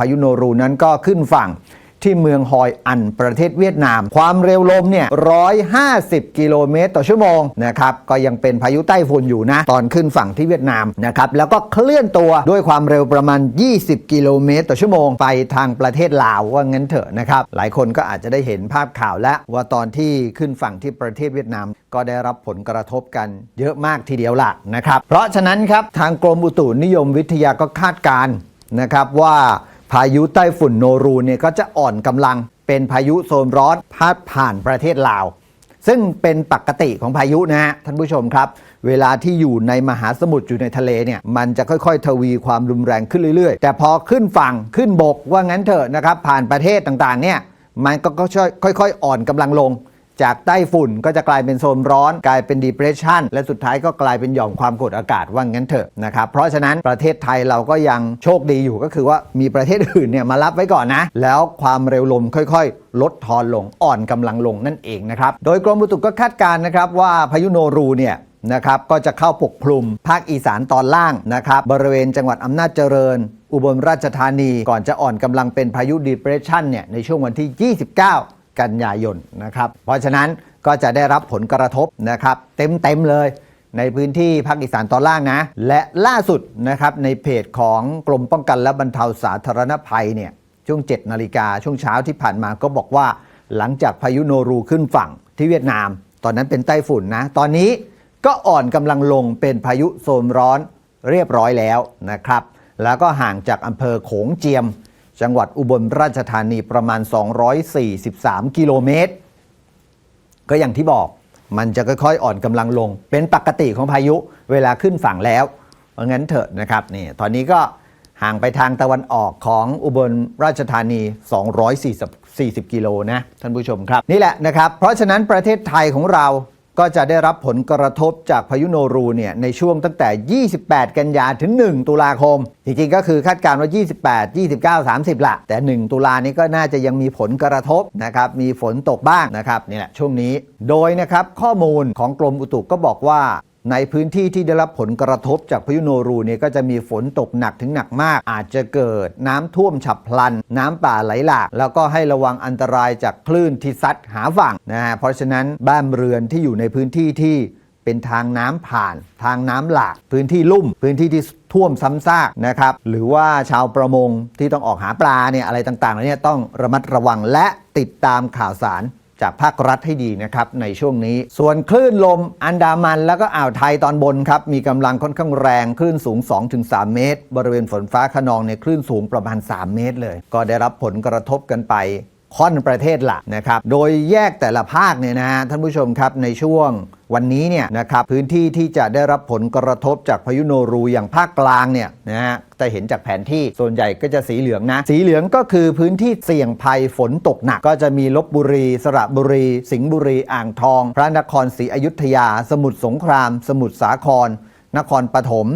พายุโนรูนั้นก็ขึ้นฝั่งที่เมืองฮอยอันประเทศเวียดนาม ความเร็วลมเนี่ย 150 กิโลเมตรต่อชั่วโมงนะครับ ก็ยังเป็นพายุใต้ฝุ่นอยู่นะ ตอนขึ้นฝั่งที่เวียดนามนะครับ แล้วก็เคลื่อนตัวด้วยความเร็วประมาณ 20 กิโลเมตรต่อชั่วโมง ไปทางประเทศลาวว่างั้นเถอะนะครับ หลายคนก็อาจจะได้เห็นภาพข่าวแล้วว่าตอนที่ขึ้นฝั่งที่ประเทศเวียดนาม ก็ได้รับผลกระทบกันเยอะมากทีเดียวล่ะนะครับ เพราะฉะนั้นครับทางกรมอุตุนิยมวิทยาก็คาดการณ์นะครับว่า พายุไต้ฝุ่นโนรูเนี่ยก็จะอ่อนกำลังเป็นพายุโซนร้อนพาดผ่านประเทศลาว ซึ่งเป็นปกติของพายุนะฮะท่านผู้ชมครับ เวลาที่อยู่ในมหาสมุทรอยู่ในทะเลเนี่ยมันจะค่อยๆ ทวีความรุนแรงขึ้นเรื่อยๆ แต่พอขึ้นฝั่งขึ้นบกว่างั้นเถอะนะครับผ่านประเทศต่างๆเนี่ยมันก็ค่อยๆอ่อนกำลังลง จากใต้ฝุ่นก็จะกลายเป็นโซนร้อน กลายเป็น depression และสุดท้ายก็กลายเป็นหย่อมความกดอากาศว่างั้นเถอะนะครับ เพราะฉะนั้นประเทศไทยเราก็ยังโชคดีอยู่ก็คือว่ามีประเทศอื่นเนี่ยมารับไว้ก่อนนะ แล้วความเร็วลมค่อยๆ ลดทอนลงอ่อนกำลังลงนั่นเองนะครับ โดยกรมอุตุก็คาดการณ์นะครับว่าพายุโนรูเนี่ยนะครับก็จะเข้าปกคลุมภาคอีสานตอนล่างนะครับบริเวณจังหวัดอำนาจเจริญ อุบลราชธานีก่อนจะอ่อนกำลังเป็นพายุ depression เนี่ยในช่วงวันที่ 29 กันยายนนะครับ เพราะฉะนั้นก็จะได้รับผลกระทบนะครับ เต็มๆเลยในพื้นที่ภาคอีสานตอนล่างนะ และล่าสุดนะครับในเพจของกรมป้องกันและบรรเทาสาธารณภัยเนี่ยช่วง 7 นาฬิกาช่วงเช้าที่ผ่านมาก็บอกว่า หลังจากพายุโนรูขึ้นฝั่งที่เวียดนาม ตอนนั้นเป็นไต้ฝุ่นนะ ตอนนี้ก็อ่อนกำลังลงเป็นพายุโซนร้อนเรียบร้อยแล้วนะครับ แล้วก็ห่างจากอำเภอโขงเจียม จังหวัดอุบลราชธานีประมาณ 243 กิโลเมตร ก็อย่างที่บอกมันจะค่อยๆ อ่อนกำลังลง เป็นปกติของพายุเวลาขึ้นฝั่งแล้วเพราะงั้นเถอะนะครับนี่ตอนนี้ก็ห่างไปทางตะวันออกของอุบลราชธานี 240 40 กิโลนะท่านผู้ชมครับ นี่แหละนะครับ เพราะฉะนั้นประเทศไทยของเรา ก็จะได้รับผลกระทบจากพายุโนรูเนี่ยในช่วงตั้งแต่ 28 กันยาถึง 1 ตุลาคม จริงๆ ก็คือคาดการณ์ว่า 28 29 30 ละ แต่ 1 ตุลานี้ก็น่าจะยังมีผลกระทบนะครับ มีฝนตกบ้างนะครับนี่แหละช่วงนี้ โดยนะครับข้อมูลของกรมอุตุก็บอกว่า ในพื้นที่ที่ได้รับผลกระทบจากพายุโนรูเนี่ยก็จะมีฝนตกหนักถึงหนักมาก อาจจะเกิดน้ำท่วมฉับพลัน น้ำป่าไหลหลาก แล้วก็ให้ระวังอันตรายจากคลื่นที่ซัดหาฝั่งนะฮะเพราะฉะนั้นบ้านเรือนที่อยู่ในพื้นที่ที่เป็นทางน้ำผ่าน ทางน้ำหลาก พื้นที่ลุ่ม พื้นที่ที่ท่วมซ้ำซากนะครับ หรือว่าชาวประมงที่ต้องออกหาปลาเนี่ยอะไรต่างๆเหล่านี้ต้องระมัดระวังและติดตามข่าวสาร จากภาครัฐให้ดีนะครับในช่วงนี้ ส่วนคลื่นลมอันดามันแล้วก็อ่าวไทยตอนบนครับมีกำลังค่อนข้างแรงคลื่นสูง 2-3 เมตร บริเวณฝนฟ้าขนองในคลื่นสูงประมาณ 3 เมตรเลย ก็ได้รับผลกระทบกันไป ค่อนประเทศละนะครับ โดยแยกแต่ละภาคเนี่ยนะฮะท่านผู้ชมครับในช่วงวันนี้เนี่ยนะครับพื้นที่ที่จะได้รับผลกระทบจากพายุโนรูอย่างภาคกลางเนี่ยนะฮะจะเห็นจากแผนที่ส่วนใหญ่ก็จะสีเหลืองนะ สีเหลืองก็คือพื้นที่เสี่ยงภัยฝนตกหนัก ก็จะมีลบบุรี สระบุรี สิงห์บุรี อ่างทอง พระนครศรีอยุธยา สมุทรสงคราม สมุทรสาคร นครปฐม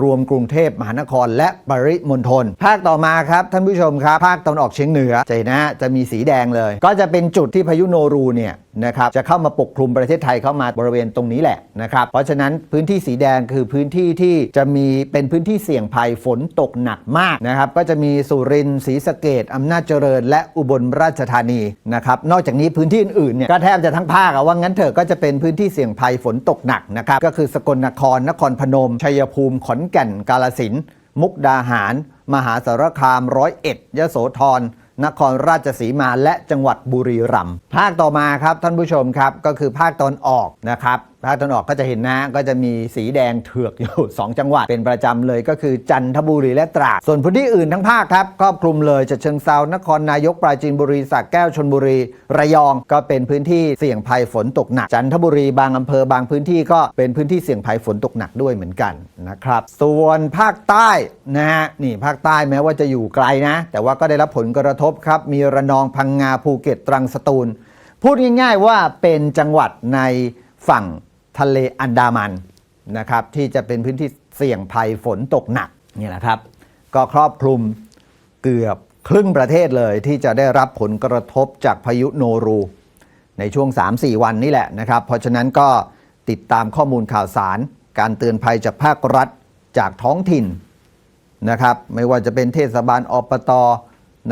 รวมกรุงเทพมหานคร และปริมณฑลภาคต่อมาครับท่านผู้ชมครับ ภาคตะวันออกเฉียงเหนือจะเห็นนะฮะจะมีสีแดงเลย ก็จะเป็นจุดที่พายุโนรูเนี่ยนะครับจะเข้ามาปกคลุมประเทศไทยเข้ามาบริเวณตรงนี้แหละนะครับเพราะฉะนั้นพื้นที่สีแดงคือพื้นที่ที่จะมีเป็นพื้นที่เสี่ยงภัยฝนตกหนักมากนะครับก็จะมีสุรินทร์ศรีสะเกดอำนาจเจริญ และอุบลราชธานีนะครับนอกจากนี้พื้นที่อื่นๆเนี่ยก็แทบจะทั้งภาคอะว่างั้นเถอะก็จะเป็นพื้นที่เสี่ยงภัยฝนตกหนักนะครับก็คือสกลนครนครพนมชัยภูมิขอนแก่นกาลสิน มุกดาหาร มหาสารคามร้อยเอ็ดยโสธรนครราชสีมาและจังหวัดบุรีรัมย์ภาคต่อมาครับท่านผู้ชมครับก็คือภาคตอนออกนะครับ ภาคตอนออกก็จะเห็นนะก็จะมีสีแดงเถือกอยู่ 2 จังหวัดเป็นประจำเลยก็คือจันทบุรีและตราด ส่วนพื้นที่อื่นทั้งภาคครับครอบคลุมเลยจะเชิงเซานครนายกปราจีนบุรีสระแก้วชนบุรี ระยองก็เป็นพื้นที่เสี่ยงภัยฝนตกหนัก จันทบุรีบางอำเภอบางพื้นที่ก็เป็นพื้นที่เสี่ยงภัยฝนตกหนักด้วยเหมือนกันนะครับ ส่วนภาคใต้นะฮะนี่ภาคใต้แม้ว่าจะอยู่ไกลนะ แต่ว่าก็ได้รับผลกระทบครับ มีระนองพังงาภูเก็ตตรังสตูล พูดง่าย ๆ ว่าเป็นจังหวัดในฝั่ง ทะเลอันดามันนะครับที่จะเป็นพื้นที่เสี่ยงภัยฝนตกหนักนี่แหละครับ ก็ครอบคลุมเกือบครึ่งประเทศเลยที่จะได้รับผลกระทบจากพายุโนรู ในช่วง 3-4 วันนี่แหละนะครับ เพราะฉะนั้นก็ติดตามข้อมูลข่าวสาร การเตือนภัยจากภาครัฐจากท้องถิ่นนะครับ ไม่ว่าจะเป็นเทศบาลอปต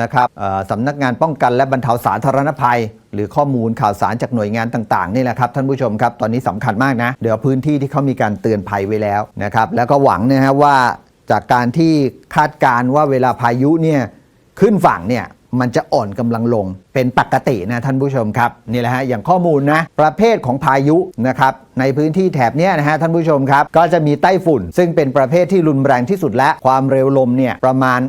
นะครับสำนักงานป้องกันและบรรเทาสาธารณภัย หรือข้อมูลข่าวสารจากหน่วยงานต่างๆนี่แหละครับท่านผู้ชมครับตอนนี้สำคัญมากนะ เดี๋ยวพื้นที่ที่เขามีการเตือนภัยไว้แล้วนะครับแล้วก็หวังนะฮะว่าจากการที่คาดการณ์ว่าเวลาพายุเนี่ยขึ้นฝั่งเนี่ย มันจะอ่อนกำลังลงเป็นปกตินะท่านผู้ชมครับนี่แหละฮะอย่างข้อมูลนะประเภทของพายุนะครับในพื้นที่แถบนี้นะฮะท่านผู้ชมครับ ก็จะมีไต้ฝุ่น ซึ่งเป็นประเภทที่รุนแรงที่สุดและความเร็วลมเนี่ยประมาณ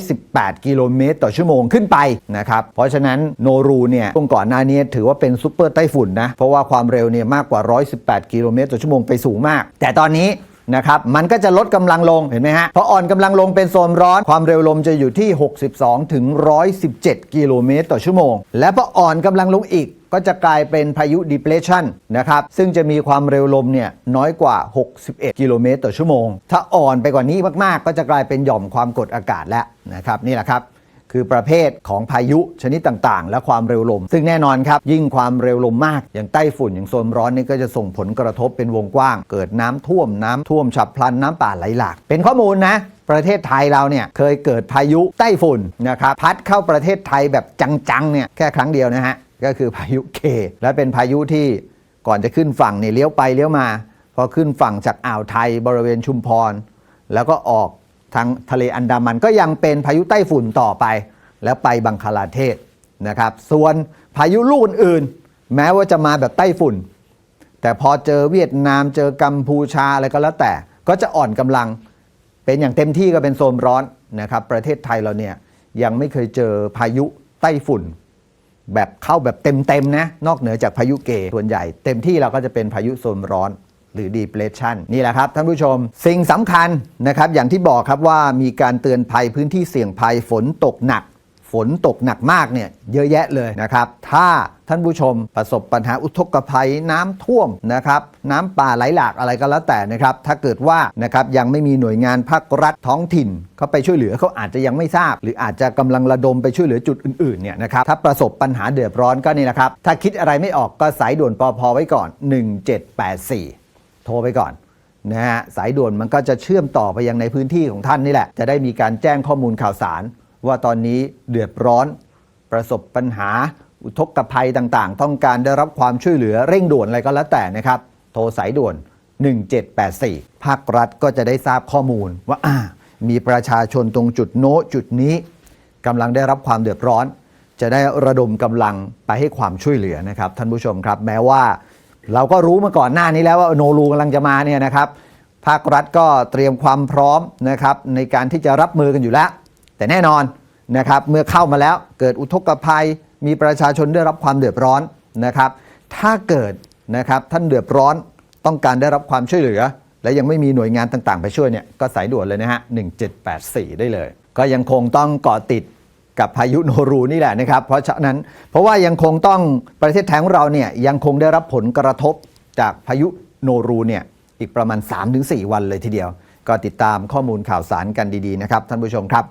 118 กิโลเมตรต่อชั่วโมงขึ้นไปนะครับเพราะฉะนั้นโนรูเนี่ยช่วงก่อนหน้านี้ถือว่าเป็นซูเปอร์ไต้ฝุ่นนะเพราะว่าความเร็วเนี่ยมากกว่า 118 กิโลเมตรต่อชั่วโมงไปสูงมาก แต่ตอนนี้ นะครับมันก็จะลดกำลังลงเห็นไหมฮะพออ่อนกำลังลงเป็นโซนร้อนความเร็วลมจะอยู่ที่ 62ถึง117 กิโลเมตรต่อชั่วโมง และพออ่อนกำลังลงอีกก็จะกลายเป็นพายุ depression นะครับ ซึ่งจะมีความเร็วลมเนี่ยน้อยกว่า 61 กิโลเมตรต่อชั่วโมง ถ้าอ่อนไปกว่านี้มาก ๆ ก็จะกลายเป็นหย่อมความกดอากาศแล้วนะครับ นี่แหละครับ คือประเภทของพายุชนิดต่างๆ และความเร็วลม ซึ่งแน่นอนครับ ยิ่งความเร็วลมมาก อย่างไต้ฝุ่นอย่างโซนร้อนนี่ก็จะส่งผลกระทบเป็นวงกว้าง เกิดน้ำท่วมน้ำท่วมฉับพลันน้ำป่าไหลหลาก เป็นข้อมูลนะประเทศไทยเราเนี่ยเคยเกิดพายุไต้ฝุ่นนะครับพัดเข้าประเทศไทยแบบจังๆเนี่ยแค่ครั้งเดียวนะฮะก็คือพายุเค และเป็นพายุที่ก่อนจะขึ้นฝั่งเนี่ยเลี้ยวไปเลี้ยวมา พอขึ้นฝั่งจากอ่าวไทยบริเวณชุมพร แล้วก็ออก ทางทะเลอันดามันก็ยังเป็นพายุไต้ฝุ่นต่อไป แล้วไปบังคลาเทศนะครับ ส่วนพายุลูกอื่นๆ แม้ว่าจะมาแบบไต้ฝุ่น แต่พอเจอเวียดนามเจอกัมพูชาอะไรก็แล้วแต่ ก็จะอ่อนกำลังเป็นอย่างเต็มที่ก็เป็นโซนร้อนนะครับ ประเทศไทยเราเนี่ยยังไม่เคยเจอพายุไต้ฝุ่น แบบเข้าแบบเต็มๆนะนอกเหนือจากพายุเกส่วนใหญ่ เต็มที่เราก็จะเป็นพายุโซนร้อน หรือ depression นี่แหละครับท่านผู้ชม สิ่งสำคัญนะครับอย่างที่บอกครับว่ามีการเตือนภัยพื้นที่เสี่ยงภัยฝนตกหนัก ฝนตกหนักมากเนี่ยเยอะแยะเลยนะครับ ถ้าท่านผู้ชมประสบปัญหาอุทกภัยน้ำท่วมนะครับน้ำป่าไหลหลากอะไรก็แล้วแต่นะครับ ถ้าเกิดว่านะครับยังไม่มีหน่วยงานภาครัฐท้องถิ่นเขาไปช่วยเหลือเขาอาจจะยังไม่ทราบ หรืออาจจะกำลังระดมไปช่วยเหลือจุดอื่นๆเนี่ยนะครับถ้าประสบปัญหาเดือดร้อนก็นี่แหละครับ ถ้าคิดอะไรไม่ออกก็สายด่วนปอพไว้ก่อน 1784 โทรไปก่อนนะฮะสายด่วนมันก็จะเชื่อมต่อไปยังในพื้นที่ของท่านนี่แหละ จะได้มีการแจ้งข้อมูลข่าวสาร ว่าตอนนี้เดือดร้อน ประสบปัญหา อุทกภัยต่างๆ ต้องการได้รับความช่วยเหลือเร่งด่วนอะไรก็แล้วแต่นะครับ โทรสายด่วน 1784 ภาครัฐก็จะได้ทราบข้อมูลว่าอ่ามีประชาชนตรงจุดโน้จุดนี้กำลังได้รับความเดือดร้อน จะได้ระดมกำลังไปให้ความช่วยเหลือนะครับท่านผู้ชมครับ แม้ว่า เราก็รู้มาก่อนหน้านี้แล้วว่าโนรูกำลังจะมาเนี่ยนะครับภาครัฐก็เตรียมความพร้อมนะครับในการที่จะรับมือกันอยู่แล้ว แต่แน่นอนนะครับเมื่อเข้ามาแล้วเกิดอุทกภัย มีประชาชนได้รับความเดือดร้อนนะครับ ถ้าเกิดนะครับท่านเดือดร้อนต้องการได้รับความช่วยเหลือ และยังไม่มีหน่วยงานต่างๆ ไปช่วยเนี่ยก็สายด่วนเลยนะฮะ1784 ได้เลย ก็ยังคงต้องเกาะติด กับพายุโนรูนี่แหละนะครับ เพราะฉะนั้นเพราะว่ายังคงต้องประเทศไทยของเราเนี่ยยังคงได้รับผลกระทบจากพายุโนรูเนี่ยอีกประมาณ 3-4 วันเลยทีเดียว ก็ติดตามข้อมูลข่าวสารกันดีๆนะครับท่านผู้ชมครับ